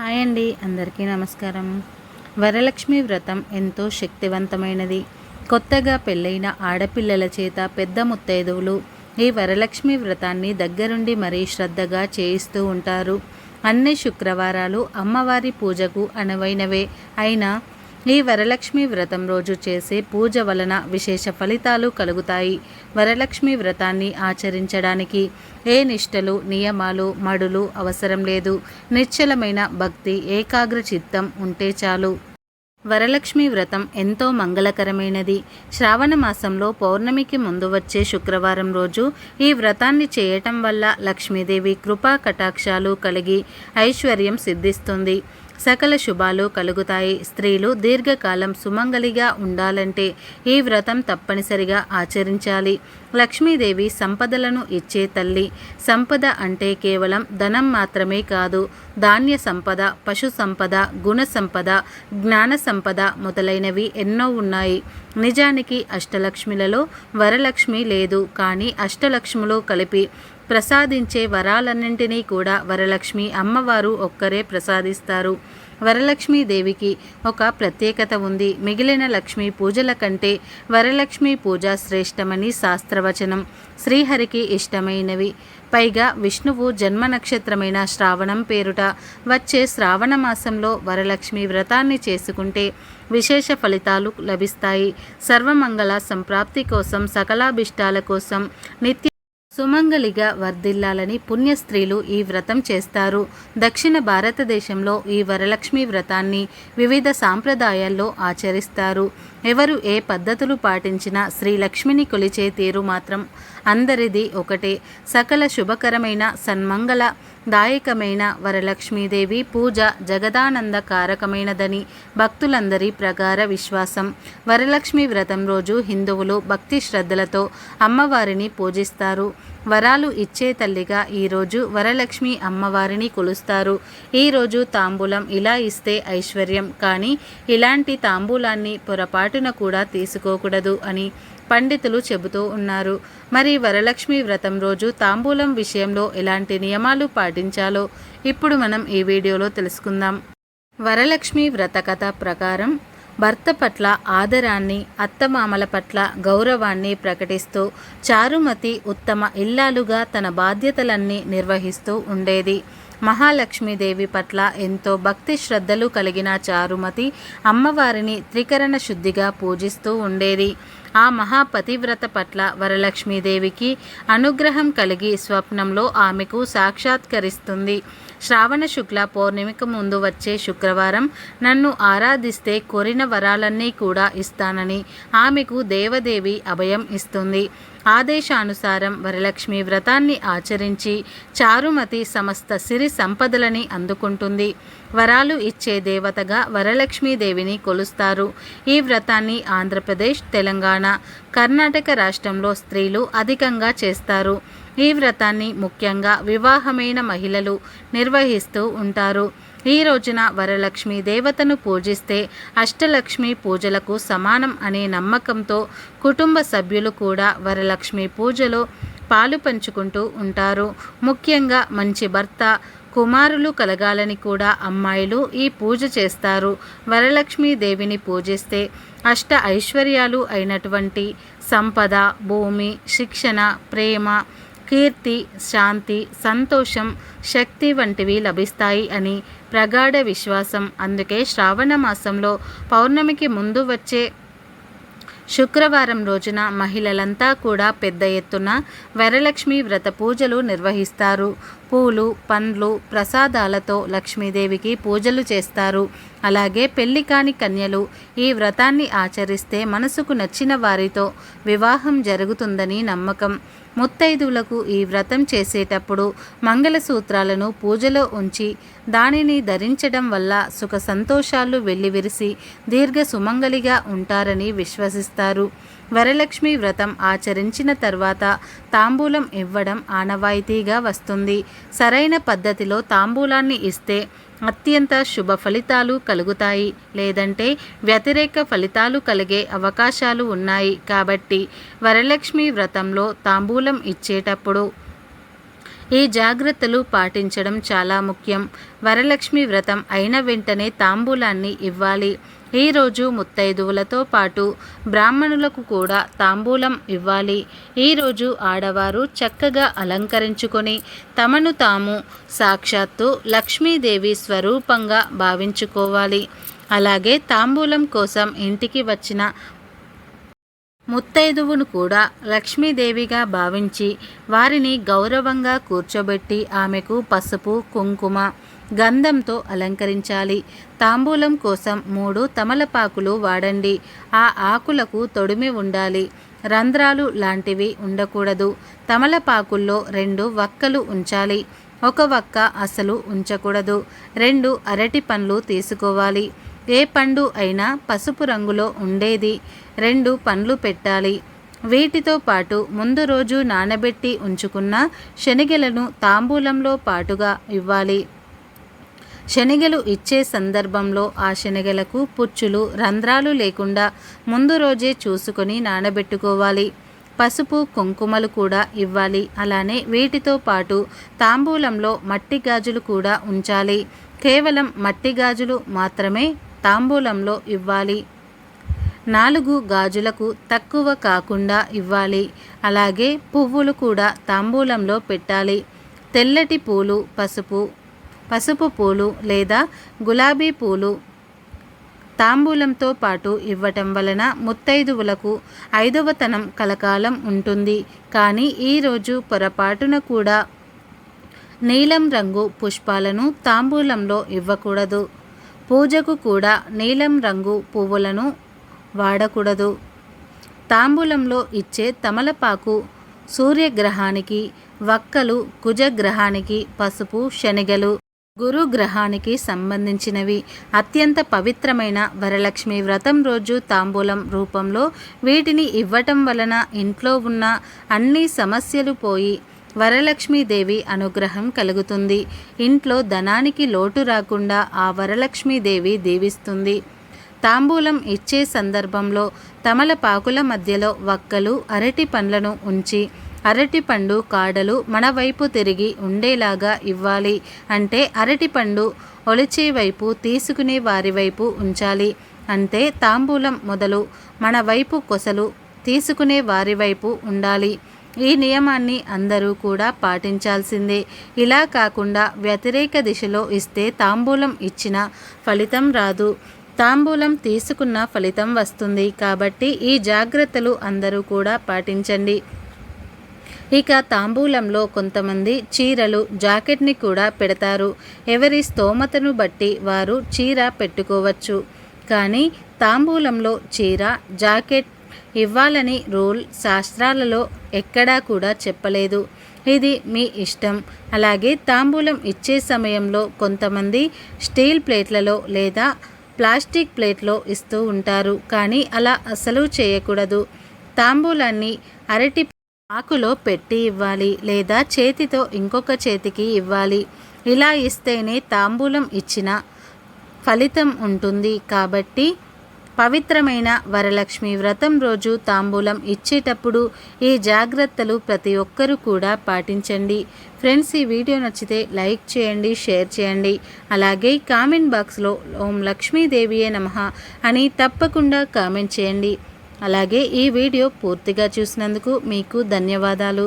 Hi అండి అందరికీ నమస్కారం. వరలక్ష్మి వ్రతం ఎంతో శక్తివంతమైనది. కొత్తగా పెళ్ళైన ఆడపిల్లల చేత పెద్ద ముత్తైదువులు ఈ వరలక్ష్మి వ్రతాన్ని దగ్గరుండి మరీ శ్రద్ధగా చేయిస్తూ ఉంటారు. అన్ని శుక్రవారాలు అమ్మవారి పూజకు అనువైనవే. అయినా ఈ వరలక్ష్మి వ్రతం రోజు చేసే పూజ వలన విశేష ఫలితాలు కలుగుతాయి. వరలక్ష్మి వ్రతాన్ని ఆచరించడానికి. ఏ నిష్టలు నియమాలు మడులు అవసరం లేదు. నిశ్చలమైన భక్తి ఏకాగ్ర చిత్తం ఉంటే చాలు. వరలక్ష్మి వ్రతం ఎంతో మంగళకరమైనది. శ్రావణ మాసంలో పౌర్ణమికి ముందు వచ్చే శుక్రవారం రోజు ఈ వ్రతాన్ని చేయటం వల్ల లక్ష్మీదేవి కృపా కటాక్షాలు కలిగి ఐశ్వర్యం సిద్ధిస్తుంది. సకల శుభాలు కలుగుతాయి. స్త్రీలు దీర్ఘకాలం సుమంగలిగా ఉండాలంటే ఈ వ్రతం తప్పనిసరిగా ఆచరించాలి. లక్ష్మీదేవి సంపదలను ఇచ్చే తల్లి. సంపద అంటే కేవలం ధనం మాత్రమే కాదు ధాన్య సంపద పశు సంపద గుణ సంపద జ్ఞాన సంపద మొదలైనవి ఎన్నో ఉన్నాయి. నిజానికి అష్టలక్ష్మిలలో వరలక్ష్మి లేదు కానీ అష్టలక్ష్ములు కలిపి ప్రసాదించే వరాలన్నింటినీ కూడా వరలక్ష్మి అమ్మవారు ఒక్కరే ప్రసాదిస్తారు. వరలక్ష్మీదేవికి ఒక ప్రత్యేకత ఉంది. మిగిలిన లక్ష్మీ పూజల కంటే వరలక్ష్మి పూజ శ్రేష్టమని శాస్త్రవచనం. శ్రీహరికి ఇష్టమైనవి. పైగా విష్ణువు జన్మ నక్షత్రమైన శ్రావణం పేరుట వచ్చే శ్రావణ మాసంలో వరలక్ష్మి వ్రతాన్ని చేసుకుంటే విశేష ఫలితాలు లభిస్తాయి. సర్వమంగళ సంప్రాప్తి కోసం సకలాభిష్టాల కోసం నిత్య సుమంగలిగా వర్ధిల్లాలని పుణ్య స్త్రీలు ఈ వ్రతం చేస్తారు. దక్షిణ భారతదేశంలో ఈ వరలక్ష్మి వ్రతాన్ని వివిధ సాంప్రదాయాల్లో ఆచరిస్తారు. ఎవరు ఏ పద్ధతులు పాటించినా శ్రీ లక్ష్మిని కొలిచే తీరు మాత్రం అందరిది ఒకటే. సకల శుభకరమైన సన్మంగళ దాయకమైన వరలక్ష్మీదేవి పూజ జగదానంద కారకమైనదని భక్తులందరి ప్రగార విశ్వాసం. వరలక్ష్మి వ్రతం రోజు హిందువులు భక్తి శ్రద్ధలతో అమ్మవారిని పూజిస్తారు. వరాలు ఇచ్చే తల్లిగా ఈరోజు వరలక్ష్మి అమ్మవారిని కొలుస్తారు. ఈరోజు తాంబూలం ఇలా ఇస్తే ఐశ్వర్యం కానీ ఇలాంటి తాంబూలాన్ని పొరపాటున కూడా తీసుకోకూడదు అని పండితులు చెబుతూ ఉన్నారు. మరి వరలక్ష్మి వ్రతం రోజు తాంబూలం విషయంలో ఎలాంటి నియమాలు పాటించాలో ఇప్పుడు మనం ఈ వీడియోలో తెలుసుకుందాం. వరలక్ష్మి వ్రత కథ ప్రకారం భర్త పట్ల ఆదరాన్ని అత్తమామల పట్ల గౌరవాన్ని ప్రకటిస్తూ చారుమతి ఉత్తమ ఇల్లాలుగా తన బాధ్యతలన్నీ నిర్వహిస్తూ ఉండేది. మహాలక్ష్మీదేవి పట్ల ఎంతో భక్తి శ్రద్ధలు కలిగిన చారుమతి అమ్మవారిని త్రికరణ శుద్ధిగా పూజిస్తూ ఉండేది. ఆ మహాపతివ్రత పట్ల వరలక్ష్మీదేవికి అనుగ్రహం కలిగి స్వప్నంలో ఆమెకు సాక్షాత్కరిస్తుంది. శ్రావణ శుక్ల పౌర్ణమికి ముందు వచ్చే శుక్రవారం నన్ను ఆరాధిస్తే కోరిన వరాలన్నీ కూడా ఇస్తానని ఆమెకు దేవదేవి అభయం ఇస్తుంది. ఆదేశానుసారం వరలక్ష్మి వ్రతాన్ని ఆచరించి చారుమతి సమస్త సిరి సంపదలని అందుకుంటుంది. వరాలు ఇచ్చే దేవతగా వరలక్ష్మీదేవిని కొలుస్తారు. ఈ వ్రతాన్ని ఆంధ్రప్రదేశ్ తెలంగాణ కర్ణాటక రాష్ట్రంలో స్త్రీలు అధికంగా చేస్తారు. ఈ వ్రతాన్ని ముఖ్యంగా వివాహమైన మహిళలు నిర్వహిస్తూ ఉంటారు. ఈ రోజున వరలక్ష్మి దేవతను పూజిస్తే అష్టలక్ష్మి పూజలకు సమానం అనే నమ్మకంతో కుటుంబ సభ్యులు కూడా వరలక్ష్మి పూజలో పాలు పంచుకుంటూ ఉంటారు. ముఖ్యంగా మంచి భర్త కుమారులు కలగాలని కూడా అమ్మాయిలు ఈ పూజ చేస్తారు. వరలక్ష్మీ దేవిని పూజిస్తే అష్ట ఐశ్వర్యాలు అయినటువంటి సంపద భూమి శిక్షణ ప్రేమ కీర్తి శాంతి సంతోషం శక్తి వంటివి లభిస్తాయి అని ప్రగాఢ విశ్వాసం. అందుకే శ్రావణ మాసంలో పౌర్ణమికి ముందు వచ్చే శుక్రవారం రోజున మహిళలంతా కూడా పెద్ద ఎత్తున వరలక్ష్మి వ్రత పూజలు నిర్వహిస్తారు. పూలు పండ్లు ప్రసాదాలతో లక్ష్మీదేవికి పూజలు చేస్తారు. అలాగే పెళ్ళి కాని కన్యలు ఈ వ్రతాన్ని ఆచరిస్తే మనసుకు నచ్చిన వారితో వివాహం జరుగుతుందని నమ్మకం. ముత్తైదువులకు ఈ వ్రతం చేసేటప్పుడు మంగళసూత్రాలను పూజలో ఉంచి దానిని ధరించడం వల్ల సుఖ సంతోషాలు వెల్లివిరిసి దీర్ఘ సుమంగలిగా ఉంటారని విశ్వసిస్తారు. వరలక్ష్మి వ్రతం ఆచరించిన తర్వాత తాంబూలం ఇవ్వడం ఆనవాయితీగా వస్తుంది. సరైన పద్ధతిలో తాంబూలాన్ని ఇస్తే అత్యంత శుభ ఫలితాలు కలుగుతాయి. లేదంటే వ్యతిరేక ఫలితాలు కలిగే అవకాశాలు ఉన్నాయి. కాబట్టి వరలక్ష్మి వ్రతంలో తాంబూలం ఇచ్చేటప్పుడు ఈ జాగ్రత్తలు పాటించడం చాలా ముఖ్యం. వరలక్ష్మి వ్రతం అయిన వెంటనే తాంబూలాన్ని ఇవ్వాలి. ఈరోజు ముత్తైదువులతో పాటు బ్రాహ్మణులకు కూడా తాంబూలం ఇవ్వాలి. ఈరోజు ఆడవారు చక్కగా అలంకరించుకొని తమను తాము సాక్షాత్తు లక్ష్మీదేవి స్వరూపంగా భావించుకోవాలి. అలాగే తాంబూలం కోసం ఇంటికి వచ్చిన ముత్తైదువును కూడా లక్ష్మీదేవిగా భావించి వారిని గౌరవంగా కూర్చోబెట్టి ఆమెకు పసుపు కుంకుమ గంధంతో అలంకరించాలి. తాంబూలం కోసం మూడు తమలపాకులు వాడండి. ఆ ఆకులకు తొడిమి ఉండాలి. రంధ్రాలు లాంటివి ఉండకూడదు. తమలపాకుల్లో రెండు వక్కలు ఉంచాలి. ఒక వక్క అసలు ఉంచకూడదు. రెండు అరటి పండ్లు తీసుకోవాలి. ఏ పండు అయినా పసుపు రంగులో ఉండేది. రెండు పండ్లు పెట్టాలి. వీటితో పాటు ముందు రోజు నానబెట్టి ఉంచుకున్న శనగలను తాంబూలంలో పాటుగా ఇవ్వాలి. శనగలు ఇచ్చే సందర్భంలో ఆ శనగలకు పుచ్చులు రంధ్రాలు లేకుండా ముందు రోజే చూసుకొని నానబెట్టుకోవాలి. పసుపు కుంకుమలు కూడా ఇవ్వాలి. అలానే వీటితో పాటు తాంబూలంలో మట్టి గాజులు కూడా ఉంచాలి. కేవలం మట్టి గాజులు మాత్రమే తాంబూలంలో ఇవ్వాలి. నాలుగు గాజులకు తక్కువ కాకుండా ఇవ్వాలి. అలాగే పువ్వులు కూడా తాంబూలంలో పెట్టాలి. తెల్లటి పూలు పసుపు పసుపు పూలు లేదా గులాబీ పూలు తాంబూలంతో పాటు ఇవ్వటం వలన ముత్తైదువులకు ఐదవతనం కలకాలం ఉంటుంది. కానీ ఈరోజు పొరపాటున కూడా నీలం రంగు పుష్పాలను తాంబూలంలో ఇవ్వకూడదు. పూజకు కూడా నీలం రంగు పువ్వులను వాడకూడదు. తాంబూలంలో ఇచ్చే తమలపాకు సూర్యగ్రహానికి వక్కలు కుజగ్రహానికి పసుపు శనగలు గురు గ్రహానికి సంబంధించినవి. అత్యంత పవిత్రమైన వరలక్ష్మి వ్రతం రోజు తాంబూలం రూపంలో వీటిని ఇవ్వటం వలన ఇంట్లో ఉన్న అన్ని సమస్యలు పోయి వరలక్ష్మీదేవి అనుగ్రహం కలుగుతుంది. ఇంట్లో ధనానికి లోటు రాకుండా ఆ వరలక్ష్మీదేవి దీవిస్తుంది. తాంబూలం ఇచ్చే సందర్భంలో తమలపాకుల మధ్యలో వక్కలు అరటి పండ్లను ఉంచి అరటిపండు కాడలు మన వైపు తిరిగి ఉండేలాగా ఇవ్వాలి అంటే అరటిపండు ఒలిచే వైపు తీసుకునే వారి వైపు ఉంచాలి. అంటే తాంబూలం మొదలు మన వైపు కొసలు తీసుకునే వారి వైపు ఉండాలి. ఈ నియమాన్ని అందరూ కూడా పాటించాల్సిందే. ఇలా కాకుండా వ్యతిరేక దిశలో ఇస్తే తాంబూలం ఇచ్చిన ఫలితం రాదు. తాంబూలం తీసుకున్న ఫలితం వస్తుంది కాబట్టి ఈ జాగ్రత్తలు అందరూ కూడా పాటించండి. ఇక తాంబూలంలో కొంతమంది చీరలు జాకెట్ని కూడా పెడతారు. ఎవరి స్తోమతను బట్టి వారు చీర పెట్టుకోవచ్చు. కానీ తాంబూలంలో చీర జాకెట్ ఇవ్వాలని రూల్ శాస్త్రాలలో ఎక్కడా కూడా చెప్పలేదు. ఇది మీ ఇష్టం. అలాగే తాంబూలం ఇచ్చే సమయంలో కొంతమంది స్టీల్ ప్లేట్లలో లేదా ప్లాస్టిక్ ప్లేట్లో ఇస్తూ ఉంటారు. కానీ అలా అసలు చేయకూడదు. తాంబూలాన్ని అరటి ఆకులో పెట్టి ఇవ్వాలి లేదా చేతితో ఇంకొక చేతికి ఇవ్వాలి. ఇలా ఇస్తేనే తాంబూలం ఇచ్చిన ఫలితం ఉంటుంది కాబట్టి పవిత్రమైన వరలక్ష్మి వ్రతం రోజు తాంబూలం ఇచ్చేటప్పుడు ఈ జాగ్రత్తలు ప్రతి ఒక్కరూ కూడా పాటించండి. ఫ్రెండ్స్ ఈ వీడియో నచ్చితే లైక్ చేయండి షేర్ చేయండి. అలాగే కామెంట్ బాక్స్లో ఓం లక్ష్మీదేవియే నమ అని తప్పకుండా కామెంట్ చేయండి. అలాగే ఈ వీడియో పూర్తిగా చూసినందుకు మీకు ధన్యవాదాలు.